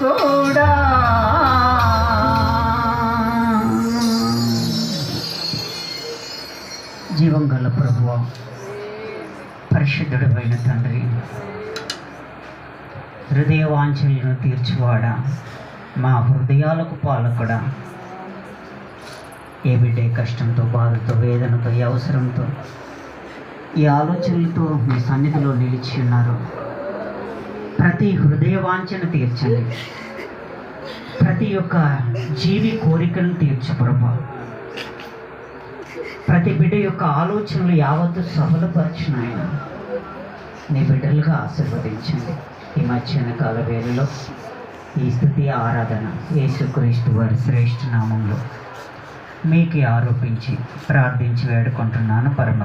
కూడా జీవం గల ప్రభువ పరిశుద్ధుడమైన తండ్రి హృదయ వాంఛలను తీర్చువాడా మా హృదయాలకు పాలకుడా. ఏ బిడ్డే కష్టంతో బాధతో వేదనతో ఈ అవసరంతో ఈ ఆలోచనలతో మీ సన్నిధిలో నిలిచి ఉన్నారు. ప్రతి హృదయ వాంఛను తీర్చండి. ప్రతి ఒక్క జీవి కోరికను తీర్చు ప్రభా. ప్రతి బిడ్డ యొక్క ఆలోచనలు యావత్తు సఫలపరచిన ఆయన నీ బిడ్డలుగా ఆశీర్వదించండి. ఈ మధ్యాహ్న కాల వేళలో ఈ స్థుతి ఆరాధన యేసుక్రీస్తు వారి శ్రేష్ఠ నామంలో మీకు ఆరోపించి ప్రార్థించి వేడుకుంటున్నాను పరమ